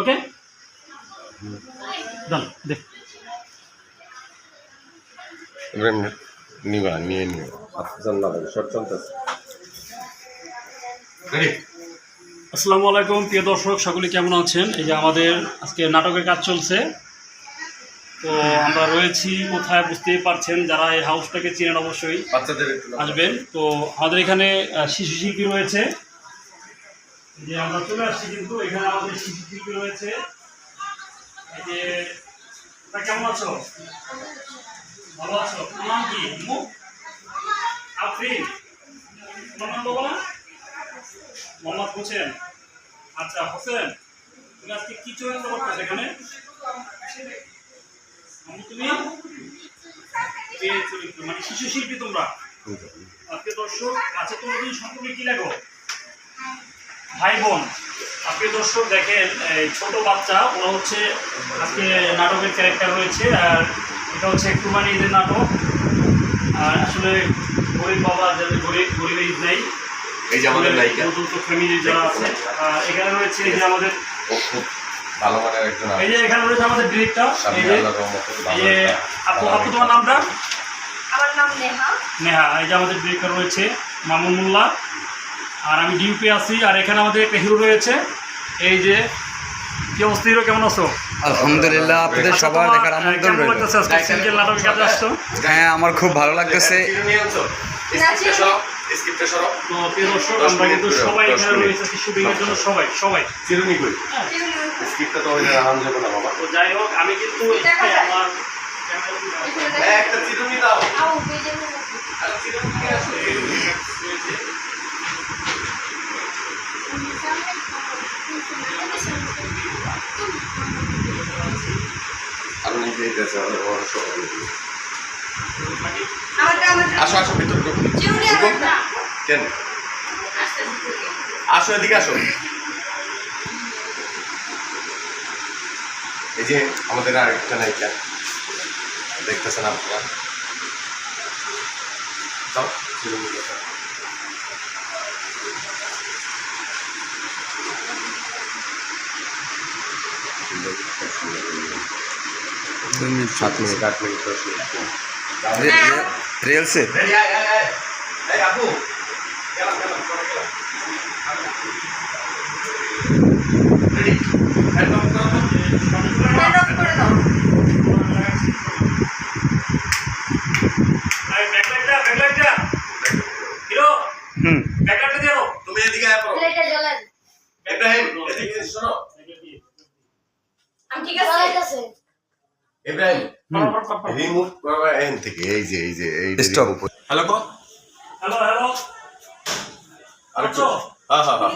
ওকে? ডান দেখ নিবা নিয়ে নিও। আফজাল শর্ট চলতেছে। আসসালামু আলাইকুম প্রিয় দর্শক সকলে কেমন আছেন? এই যে আমাদের আজকে নাটকের কাজ চলছে। তো আমরা রয়েছি কোথায় বুঝতেই পারছেন যারা এই হাউসটাকে চেনেন অবশ্যই। বাচ্চাদের আসবেন। তো আমাদের এখানে শিশু শিল্পী রয়েছে। যে আমরা চলে আসছি কিন্তু এখানে আমাদের শিশু শিল্পী রয়েছে? যে কেমন আছো? ভালো আছো? নাম কি? মু? আফরিন। তোমার নাম বলো না? মোহাম্মদ হোসেন। আচ্ছা হোসেন তুমি আজকে কি চরিত্র করছ সেখানে মামু, তুমি? চরিত্র? মানে শিশু শিল্পী তোমরা? আজকে দর্শক আচ্ছা তোমরা তুমি সম্পর্কে কি লেখো? ভাই বোন আপনি দর্শক দেখেন এই ছোট বাচ্চা ওরা হচ্ছে আজকে নাটকের ক্যারেক্টার রয়েছে আর এটা হচ্ছে একটু মানে ঈদের নাটক। আর আসলে গরিব বাবা যাদের গরিব গরিবের ঈদ নেই এই যে আমাদের নায়িকা। মধ্যবিত্ত ফ্যামিলি যারা আছে আর এখানে রয়েছে এই যে আমাদের খুব ভালো মানের একজন এই যে এখানে রয়েছে আমাদের ডিরেক্টর সামনে এই যে এই যে আপু আপু তোমার নামটা? আমার নাম নেহা। নেহা এই যে আমাদের ডিরেক্টর রয়েছে মামুন মোল্লা। আর আমি ডিউপি আছি আর এখানে আমাদের একটা হিরো রয়েছে। এই যে কি অবস্থা হিরো কেমন আছো? আলহামদুলিল্লাহ আপনাদের আচ্ছা, সবার দেখার আমন্ত্রণ রইল। সিঙ্গেল নাটকের কাজে আসছো? হ্যাঁ আমার খুব ভালো লাগতেছে। চিরুনি আনছো? না, স্ক্রিপ্টে সরো, স্ক্রিপ্টে সরো। তো প্রিয় দর্শক দশ আমরা মিনিট কিন্তু করে, সবাই দশ এখানে মিনিট। রয়েছে শিশু বিয়ের জন্য সবাই সবাই চিরুনি কই? হ্যাঁ। স্ক্রিপ্টটা তো ওই আনান যাবে না বাবা। তো যাই হোক আমি কিন্তু দেখা যায়। আমার এই, একটা চিরুনি দাও। আও বেজে নেব। একটা চিরুনি নিয়ে আসো। আরও নিচে যেতেছে, আরও বড় আসো আসো ভিতরে কেন? আসো এদিকে আসো। এই যে আমাদের আরেকটা নায়িকা দেখতেছেন আপনারা? সাত মিনিট আট মিনিট দশ মিনিট রিলসে? তুমি এদিকে আয় এদিকে ঠিক আছে। ইব্রাহিম, remove করবা এখান থেকে, এই যে, এই যে, এই কো? Hello hello. হ্যাঁ, হ্যাঁ, হ্যাঁ।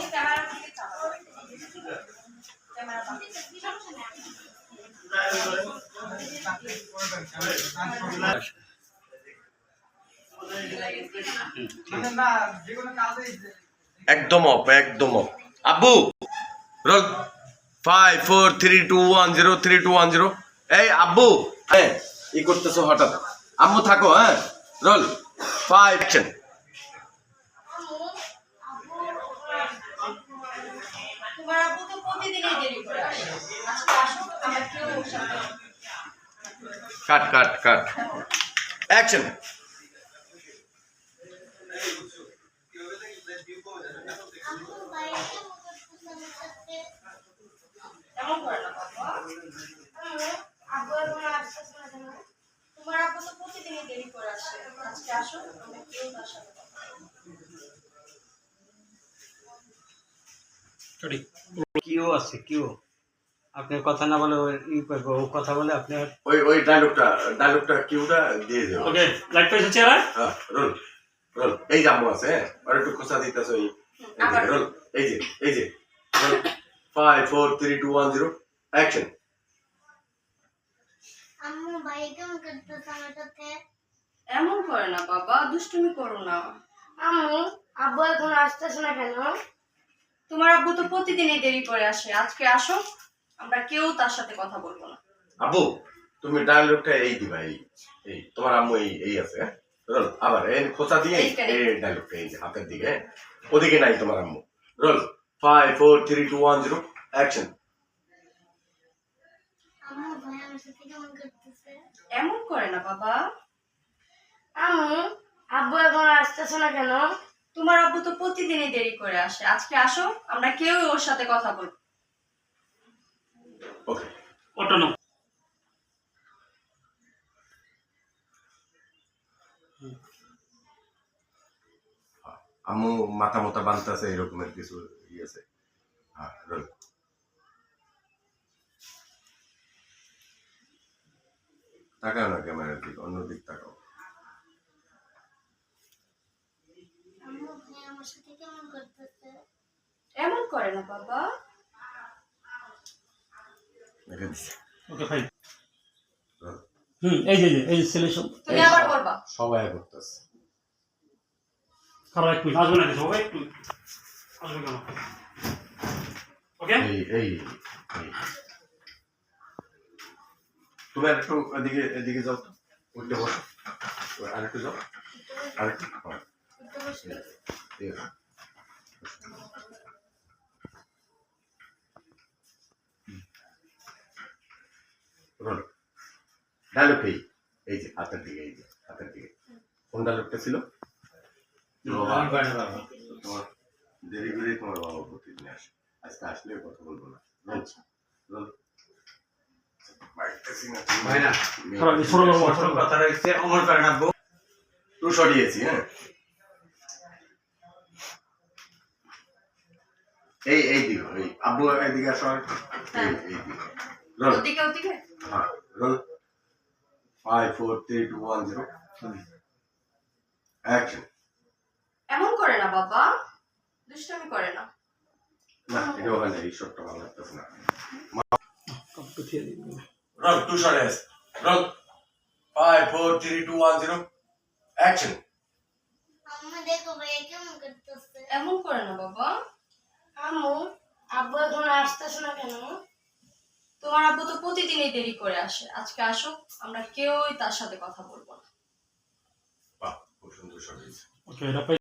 একদম অফ একদম আব্বু! Roll five four three two one zero three two one zero এই আব্বু হ্যাঁ ই করতেছো হঠাৎ? আম্মু থাকো হ্যাঁ? Roll five action cut cut cut. Action না। আছে কিউ। আপনি কথা না বলে ই করবে ও কথা বলে আপনি ওই ওই ডায়লগটা ডায়লগটা কিউটা দিয়ে দেবো ওকে লাইট পেয়েছে চেহারা হ্যাঁ রোল রোল এই আছে হ্যাঁ? আর একটু খোসা দিতেছো আবার। রোল এই যে এই যে five four three two one zero action আম্মু ভাই কেমন করতেছে আমার এমন করে না বাবা দুষ্টুমি করো না। আম্মু আব্বু এখন আসতেছে না কেন? তোমার আব্বু তো প্রতিদিনই দেরি করে আসে। আজকে আসো আমরা কেউ তার সাথে কথা বলব না। আবু তুমি ডায়লগটা এই দিবা এই এই তোমার আম্মু এই এই আছে হ্যাঁ? রোল আবার এই খোঁচা দিয়ে এই। ডায়লগটা এই হাতের দিকে হ্যাঁ? ওদিকে নাই তোমার আম্মু। Roll five four three two one zero action এমন করে না বাবা। আম্মু আব্বু এখন আসতেছে না কেন? তোমার আব্বু তো প্রতিদিনই দেরি করে আসে। আজকে আসো আমরা কেউ ওর সাথে কথা বলব ওকে ওটা নাও। আম্মু মাথা মতো বানতেছে এরকমের কিছু ইয়ে আছে। হ্যাঁ রোল তাকাও না ক্যামেরার দিক অন্য দিক তাকাও আম্মু আপনি আমার সাথে কেমন করতেছে। এমন করে না বাবা। ওকে ফাইন হুম এই যে এই যে, ছেলে সব তুমি আবার বলবা সবাই করতেছে। খারাপ এক মিনিট আসবে না কিছু একটু। আসবে কেন? ওকে? এই এই এই। তুমি একটু এদিকে এদিকে যাও তো। উল্টে বসো। আর একটু যাও আর একটু একটু বসে ঠিক আছে। রোল ডায়লগ এই এই যে হাতের দিকে এই যে হাতের দিকে কোন ডায়লগটা ছিল তোমার দেরি করে তোমার বাবা প্রতিদিন আসে আজকে আসলে কথা বলব না সিনা না খারাপ ছোট বড় ছোট ছোট কথা রয়েছে অমর করে না আব্বু টু সরিয়েছি হ্যাঁ এই এই দিকে এই আব্বু এদিকে আসো এই এই দিকে রোল। ওদিকে ওদিকে। হ্যাঁ roll. Five four three two one zero action এমন করে না বাবা। দুষ্টামি করে না। না এটা ওখানে এই শটটা ভালো লাগতেছে না। Roll two roll five four three two one zero action আম্মু দেখো ভাইয়া কেমন করতেছে এমন করে না বাবা। আম্মু আব্বু এখন আসতেছে না কেন? তোমার আব্বু তো প্রতিদিনই দেরি করে আসে। আজকে আসো আমরা কেউই তার সাথে কথা বলব না। বাহ খুব সুন্দর সরিয়েছে ওকে এটা